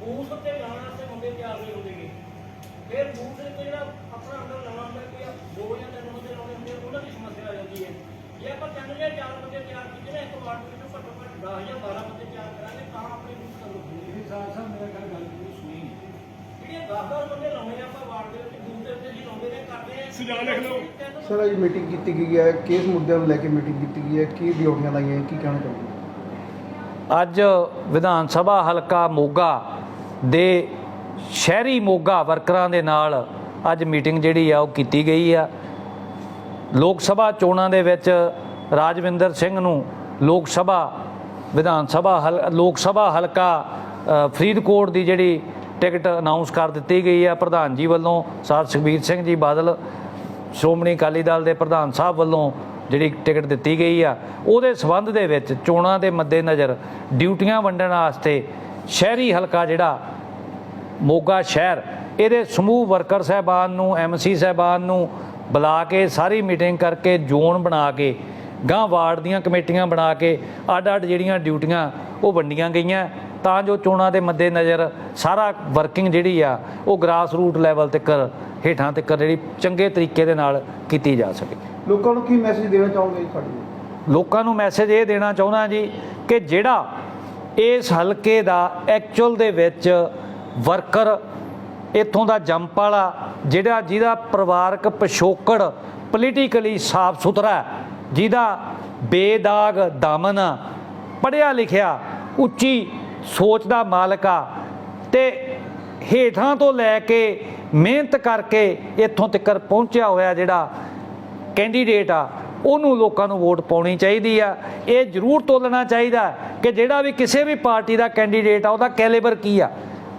Booth ਤੇ ਜਾਣ ਵਾਸਤੇ ਮੁੰਡੇ ਤਿਆਰ ਨਹੀਂ ਹੁੰਦੇਗੇ ਫਿਰ ਬੂਥ ਦੇ ਉੱਤੇ ਜਿਹੜਾ ਆਪਾਂ ਤਿੰਨ ਜਾਂ ਚਾਰ ਬੰਦੇ ਤਿਆਰ ਕੀਤੇ ਨਾ ਇੱਕ ਵਾਰਡ ਦੇ ਵਿੱਚ ਘੱਟੋ ਘੱਟ 10 ਜਾਂ 12 ਬੰਦੇ ਤਿਆਰ ਕਰਾਂਗੇ ਤਾਂ ਆਪਣੀ ਬੂਥ ਚੱਲੂਗੀ ਇਹ ਸਾਲ ਸਾਲ ਮੇਰਾ ਗੱਲ ਗੱਲ ਨਹੀਂ ਸੁਣੀ ਜਿਹੜੀਆਂ 10-10 ਬੰਦੇ ਲਾਉਣੇ ਆ ਆਪਾਂ ਵਾਰਡ ਦੇ ਵਿੱਚ ਬੂਥ ਦੇ ਉੱਤੇ ਜੀ ਲਾਉਂਦੇ ਨੇ ਕਰਦੇ ਆ। ਸੁਝਾ ਲਿਖ ਲਓ। ਸਰ ਅੱਜ ਮੀਟਿੰਗ ਕੀਤੀ ਗਈ ਹੈ ਕਿਸ ਮੁੱਦਿਆਂ ਨੂੰ ਲੈ ਕੇ ਮੀਟਿੰਗ ਕੀਤੀ ਗਈ ਹੈ ਕੀ ਡਿਊਟੀਆਂ ਲਾਈਆਂ ਕੀ ਕਹਿਣਾ ਚਾਹੁੰਦੇ ਅੱਜ ਵਿਧਾਨ ਸਭਾ ਹਲਕਾ ਮੋਗਾ ਦੇ ਸ਼ਹਿਰੀ ਮੋਗਾ ਵਰਕਰਾਂ ਦੇ ਨਾਲ ਅੱਜ ਮੀਟਿੰਗ ਜਿਹੜੀ ਆ ਉਹ ਕੀਤੀ ਗਈ ਆ। ਲੋਕ ਸਭਾ ਚੋਣਾਂ ਦੇ ਵਿੱਚ ਰਾਜਵਿੰਦਰ ਸਿੰਘ ਨੂੰ ਲੋਕ ਸਭਾ, ਵਿਧਾਨ ਸਭਾ ਹਲ, ਲੋਕ ਸਭਾ ਹਲਕਾ ਫਰੀਦਕੋਟ ਦੀ ਜਿਹੜੀ ਟਿਕਟ ਅਨਾਉਂਸ ਕਰ ਦਿੱਤੀ ਗਈ ਆ ਪ੍ਰਧਾਨ ਜੀ ਵੱਲੋਂ ਸਰ ਸੁਖਬੀਰ ਸਿੰਘ ਜੀ ਬਾਦਲ, ਸ਼੍ਰੋਮਣੀ ਅਕਾਲੀ ਦਲ ਦੇ ਪ੍ਰਧਾਨ ਸਾਹਿਬ ਵੱਲੋਂ ਜਿਹੜੀ ਟਿਕਟ ਦਿੱਤੀ ਗਈ ਆ। ਉਹਦੇ ਸਬੰਧ ਦੇ ਵਿੱਚ ਚੋਣਾਂ ਦੇ ਮੱਦੇਨਜ਼ਰ ਡਿਊਟੀਆਂ ਵੰਡਣ ਵਾਸਤੇ ਸ਼ਹਿਰੀ ਹਲਕਾ ਜਿਹੜਾ ਮੋਗਾ ਸ਼ਹਿਰ, ਇਹਦੇ ਸਮੂਹ ਵਰਕਰ ਸਹਿਬਾਨ ਨੂੰ ਐਮਸੀ ਸਹਿਬਾਨ ਨੂੰ ਬੁਲਾ ਕੇ ਸਾਰੀ ਮੀਟਿੰਗ ਕਰਕੇ ਜ਼ੋਨ ਬਣਾ ਕੇ ਗਾਂ ਵਾਰਡ ਦੀਆਂ ਕਮੇਟੀਆਂ ਬਣਾ ਕੇ ਅੱਡ-ਅੱਡ ਜਿਹੜੀਆਂ ਡਿਊਟੀਆਂ ਉਹ ਵੰਡੀਆਂ ਗਈਆਂ। ਤਾਂ ਜੋ ਚੋਣਾਂ ਦੇ ਮੱਦੇਨਜ਼ਰ ਸਾਰਾ ਵਰਕਿੰਗ ਜਿਹੜੀ ਆ ਉਹ ਗਰਾਸ ਰੂਟ ਲੈਵਲ ਤੱਕ ਹੇਠਾਂ ਤੱਕ ਜਿਹੜੀ ਚੰਗੇ ਤਰੀਕੇ ਦੇ ਨਾਲ ਕੀਤੀ ਜਾ ਸਕੇ। ਲੋਕਾਂ ਨੂੰ ਕੀ ਮੈਸੇਜ ਦੇਣਾ ਚਾਹੋਗੇ ਜੀ ਸਾਡੇ ਲੋਕਾਂ ਨੂੰ ਮੈਸੇਜ ਇਹ ਦੇਣਾ ਚਾਹੁੰਦਾ ਜੀ ਕਿ ਜਿਹੜਾ ਇਸ ਹਲਕੇ ਦਾ ਐਕਚੁਅਲ ਦੇ ਵਿੱਚ ਵਰਕਰ ਇੱਥੋਂ ਦਾ ਜੰਪ ਵਾਲਾ ਜਿਹੜਾ ਜਿਹਦਾ ਪਰਿਵਾਰਕ ਪਿਛੋਕੜ ਪੋਲੀਟੀਕਲੀ ਸਾਫ਼ ਸੁਥਰਾ ਹੈ, ਜਿਹਦਾ ਬੇਦਾਗ ਦਮਨ ਆ, ਪੜ੍ਹਿਆ ਲਿਖਿਆ ਉੱਚੀ ਸੋਚ ਦਾ ਮਾਲਕ ਆ ਤੇ ਹੇਠਾਂ ਤੋਂ ਲੈ ਕੇ ਮਿਹਨਤ ਕਰਕੇ ਇੱਥੋਂ ਤੱਕ ਪਹੁੰਚਿਆ ਹੋਇਆ ਜਿਹੜਾ ਕੈਂਡੀਡੇਟ ਆ ਉਹਨੂੰ ਲੋਕਾਂ ਨੂੰ ਵੋਟ ਪਾਉਣੀ ਚਾਹੀਦੀ ਆ। ਇਹ ਜ਼ਰੂਰ ਤੋਲਣਾ ਚਾਹੀਦਾ ਕਿ ਜਿਹੜਾ ਵੀ ਕਿਸੇ ਵੀ ਪਾਰਟੀ ਦਾ ਕੈਂਡੀਡੇਟ ਆ ਉਹਦਾ ਕੈਲੀਬਰ ਕੀ ਆ?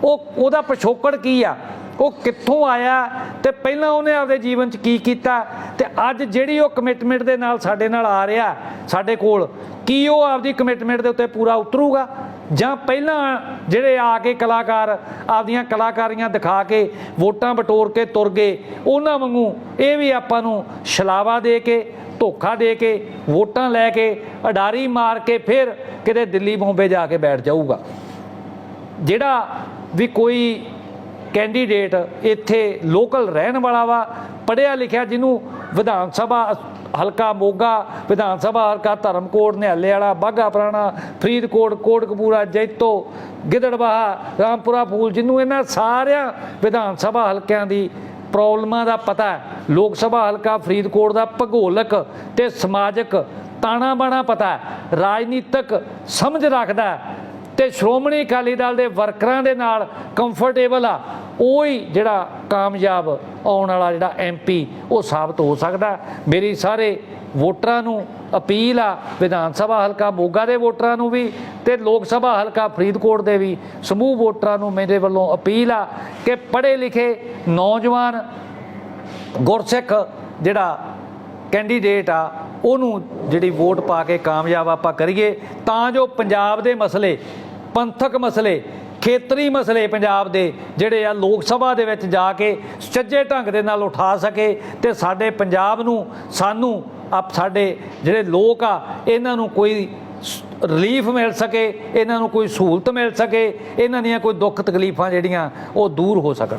ਉਹ ਉਹਦਾ ਪਿਛੋਕੜ ਕੀ ਆ? ਉਹ ਕਿੱਥੋਂ ਆਇਆ ਤੇ ਪਹਿਲਾਂ ਉਹਨੇ ਆਪਦੇ ਜੀਵਨ 'ਚ ਕੀ ਕੀਤਾ ਤੇ ਅੱਜ ਜਿਹੜੀ ਉਹ ਕਮਿਟਮੈਂਟ ਦੇ ਨਾਲ ਸਾਡੇ ਨਾਲ ਆ ਰਿਹਾ ਸਾਡੇ ਕੋਲ, ਕੀ ਉਹ ਆਪਦੀ ਕਮਿਟਮੈਂਟ ਦੇ ਉੱਤੇ ਪੂਰਾ ਉਤਰੂਗਾ? ਜਾਂ ਪਹਿਲਾਂ ਜਿਹੜੇ ਆ ਕੇ ਕਲਾਕਾਰ ਆਪਦੀਆਂ ਕਲਾਕਾਰੀਆਂ ਦਿਖਾ ਕੇ, ਵੋਟਾਂ ਬਟੋਰ ਕੇ ਤੁਰ ਗਏ, ਉਹਨਾਂ ਵਾਂਗੂ ਇਹ ਵੀ ਆਪਾਂ ਨੂੰ ਛਲਾਵਾ ਦੇ ਕੇ, ਧੋਖਾ ਦੇ ਕੇ, ਵੋਟਾਂ ਲੈ ਕੇ, ਅਡਾਰੀ ਮਾਰ ਕੇ ਫਿਰ ਕਿਤੇ ਦਿੱਲੀ, ਬੰਬੇ ਜਾ ਕੇ ਬੈਠ ਜਾਊਗਾ। ਜਿਹੜਾ ਵੀ ਕੋਈ ਕੈਂਡੀਡੇਟ ਇੱਥੇ ਲੋਕਲ ਰਹਿਣ ਵਾਲਾ ਵਾ, ਪੜ੍ਹਿਆ ਲਿਖਿਆ ਜਿਹਨੂੰ ਵਿਧਾਨ ਸਭਾ, ਹਲਕਾ ਮੋਗਾ, ਵਿਧਾਨ ਸਭਾ ਹਲਕਾ ਧਰਮਕੋਟ ਨਿਹਾਲੇ ਵਾਲਾ ਬਾਘਾ ਪੁਰਾਣਾ, ਫਰੀਦਕੋਟ, ਕੋਟਕਪੂਰਾ, ਜੈਤੋ, ਗਿੱਦੜਬਾਹਾ, ਰਾਮਪੁਰਾ, ਫੂਲ, ਜਿਹਨੂੰ ਇਹਨਾਂ ਸਾਰਿਆਂ ਵਿਧਾਨ ਸਭਾ ਹਲਕਿਆਂ ਦੀ ਪ੍ਰੋਬਲਮਾਂ ਦਾ ਪਤਾ ਲੋਕ ਸਭਾ ਹਲਕਾ ਫਰੀਦਕੋਟ ਦਾ ਭੂਗੋਲਿਕ ਤੇ ਸਮਾਜਿਕ ਤਾਣਾ ਬਾਣਾ ਪਤਾ ਰਾਜਨੀਤਿਕ ਸਮਝ ਰੱਖਦਾ ਹੈ ਤੇ ਸ਼੍ਰੋਮਣੀ ਅਕਾਲੀ ਦਲ ਦੇ ਵਰਕਰਾਂ ਦੇ ਨਾਲ ਕੰਫਰਟੇਬਲ ਆ। ਉਹ ਹੀ ਜਿਹੜਾ ਕਾਮਯਾਬ ਆਉਣ ਵਾਲਾ ਜਿਹੜਾ ਐਮਪੀ ਉਹ ਸਾਬਤ ਹੋ ਸਕਦਾ। ਮੇਰੀ ਸਾਰੇ ਵੋਟਰਾਂ ਨੂੰ ਅਪੀਲ ਆ, ਵਿਧਾਨ ਸਭਾ ਹਲਕਾ ਮੋਗਾ ਦੇ ਵੋਟਰਾਂ ਨੂੰ ਵੀ ਤੇ ਲੋਕ ਸਭਾ ਹਲਕਾ ਫਰੀਦਕੋਟ ਦੇ ਵੀ ਸਮੂਹ ਵੋਟਰਾਂ ਨੂੰ ਮੇਰੇ ਵੱਲੋਂ ਅਪੀਲ ਆ ਕਿ ਪੜ੍ਹੇ ਲਿਖੇ ਨੌਜਵਾਨ ਗੁਰਸਿੱਖ ਜਿਹੜਾ ਕੈਂਡੀਡੇਟ ਆ, ਉਹਨੂੰ ਜਿਹੜੀ ਵੋਟ ਪਾ ਕੇ ਕਾਮਯਾਬ ਆਪਾਂ ਕਰੀਏ। ਤਾਂ ਜੋ ਪੰਜਾਬ ਦੇ ਮਸਲੇ, ਪੰਥਕ ਮਸਲੇ ਖੇਤਰੀ ਮਸਲੇ ਪੰਜਾਬ ਦੇ ਜਿਹੜੇ ਆ ਲੋਕ ਸਭਾ ਦੇ ਵਿੱਚ ਜਾ ਕੇ ਸੱਜੇ ਢੰਗ ਦੇ ਨਾਲ ਉਠਾ ਸਕੇ ਤੇ ਸਾਡੇ ਪੰਜਾਬ ਨੂੰ, ਸਾਨੂੰ ਆਪ ਸਾਡੇ ਜਿਹੜੇ ਲੋਕ ਆ, ਇਹਨਾਂ ਨੂੰ ਕੋਈ ਰਿਲੀਫ ਮਿਲ ਸਕੇ, ਇਹਨਾਂ ਨੂੰ ਕੋਈ ਸਹੂਲਤ ਮਿਲ ਸਕੇ, ਇਹਨਾਂ ਦੀਆਂ ਕੋਈ ਦੁੱਖ ਤਕਲੀਫਾਂ ਜਿਹੜੀਆਂ ਉਹ ਦੂਰ ਹੋ ਸਕਣ।